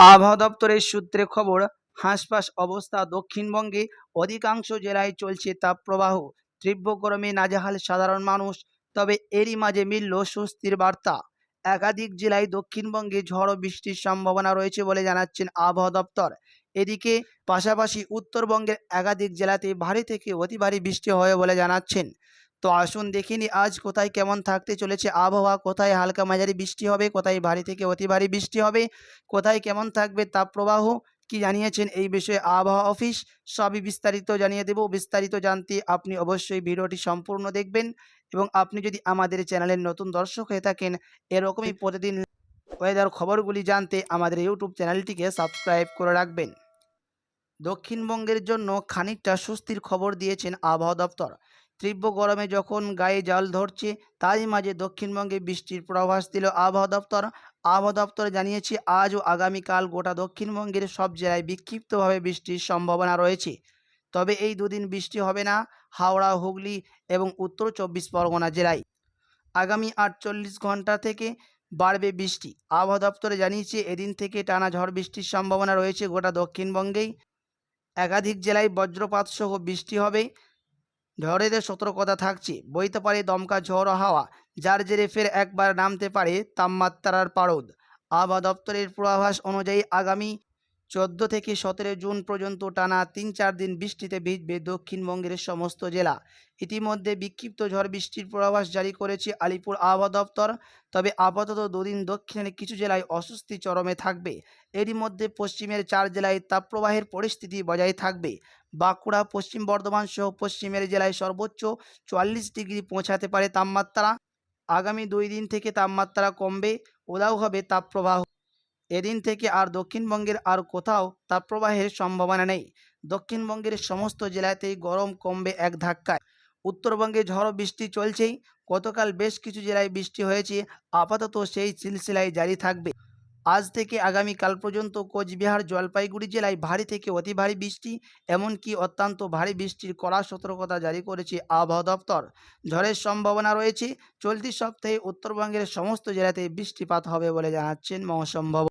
আবহাওয়া দপ্তরের সূত্রে খবর, হাঁসফাঁস অবস্থা দক্ষিণবঙ্গে। অধিকাংশ জেলায় চলছে তাপপ্রবাহ। তীব্র গরমে নাজেহাল সাধারণ মানুষ। তবে এরই মাঝে মিলল স্বস্তির বার্তা। একাধিক জেলায় দক্ষিণবঙ্গে ঝড় বৃষ্টির সম্ভাবনা রয়েছে বলে জানাচ্ছেন আবহাওয়া দপ্তর। এদিকে পাশাপাশি উত্তরবঙ্গের একাধিক জেলাতে ভারী থেকে অতি ভারী বৃষ্টি হবে বলে জানাচ্ছেন তো আসুন দেখিনি আজ কোথায় কেমন থাকতে চলেছে আবহাওয়া, কোথায় হালকা মাঝারি বৃষ্টি হবে, কোথায় ভারী থেকে অতি ভারী বৃষ্টি হবে, কোথায় কেমন থাকবে তাপপ্রবাহ, কি জানিয়েছেন এই বিষয়ে আবহাওয়া অফিস, সবই বিস্তারিত জানিয়ে দেব। বিস্তারিত জানতে আপনি অবশ্যই ভিডিওটি সম্পূর্ণ দেখবেন এবং আপনি যদি আমাদের চ্যানেলের নতুন দর্শক হয়ে থাকেন, এরকমই প্রতিদিন ওয়েদার খবরগুলি জানতে আমাদের ইউটিউব চ্যানেলটিকে সাবস্ক্রাইব করে রাখবেন। দক্ষিণবঙ্গের জন্য খানিকটা স্বস্তির খবর দিয়েছেন আবহাওয়া দপ্তর। তীব্র গরমে যখন গায়ে জল ধরছে, তারই মাঝে দক্ষিণবঙ্গে বৃষ্টির প্রভাস দিল আবহাওয়া দপ্তর। আবহাওয়া দপ্তর জানিয়েছে, আজ ও আগামীকাল গোটা দক্ষিণবঙ্গের সব জেলায় বিক্ষিপ্তভাবে বৃষ্টির সম্ভাবনা রয়েছে। তবে এই দুদিন বৃষ্টি হবে না, হাওড়া, হুগলি এবং উত্তর চব্বিশ পরগনা জেলায়। আগামী আটচল্লিশ ঘণ্টা থেকে বাড়বে বৃষ্টি। আবহাওয়া দপ্তরে জানিয়েছে, এদিন থেকে টানা ঝড় বৃষ্টির সম্ভাবনা রয়েছে গোটা দক্ষিণবঙ্গেই। একাধিক জেলায় বজ্রপাত সহ বৃষ্টি হবে। ঝড়ের সতর্কতা থাকছে, বইতে পারে দমকা ঝড় হাওয়া, যার জেরে ফের একবার নামতে পারে তাপমাত্রার পারদ। আবহাওয়া দপ্তরের পূর্বাভাস অনুযায়ী আগামী চোদ্দ থেকে সতেরো জুন পর্যন্ত টানা তিন চার দিন বৃষ্টিতে ভিজবে দক্ষিণবঙ্গের সমস্ত জেলা। ইতিমধ্যে বিক্ষিপ্ত ঝড় বৃষ্টির পূর্বাভাস জারি করেছে আলিপুর আবহাওয়া দপ্তর। তবে আপাতত দুদিন দক্ষিণের কিছু জেলায় অস্বস্তি চরমে থাকবে। এরই মধ্যে পশ্চিমের চার জেলায় তাপপ্রবাহের পরিস্থিতি বজায় থাকবে। বাঁকুড়া, পশ্চিম বর্ধমান সহ পশ্চিমের জেলায় সর্বোচ্চ চুয়াল্লিশ ডিগ্রি পৌঁছাতে পারে তাপমাত্রা। আগামী দুই দিন থেকে তাপমাত্রা কমবে। উদাও হবে তাপপ্রবাহ। এদিন থেকে আর দক্ষিণবঙ্গের আর কোথাও তাপপ্রবাহের সম্ভাবনা নেই। দক্ষিণবঙ্গের সমস্ত জেলাতেই গরম কমবে এক ধাক্কায়। উত্তরবঙ্গে ঝড় বৃষ্টি চলছেই। গতকাল বেশ কিছু জেলায় বৃষ্টি হয়েছে। আপাতত সেই সিলসিলায় জারি থাকবে। আজ থেকে আগামীকাল পর্যন্ত কোচবিহার, জলপাইগুড়ি জেলায় ভারী থেকে অতি ভারী বৃষ্টি, এমনকি অত্যন্ত ভারী বৃষ্টির কড়া সতর্কতা জারি করেছে আবহাওয়া দপ্তর। ঝড়ের সম্ভাবনা রয়েছে। চলতি সপ্তাহে উত্তরবঙ্গের সমস্ত জেলাতে বৃষ্টিপাত হবে বলে জানাচ্ছেন মৌসম্ভব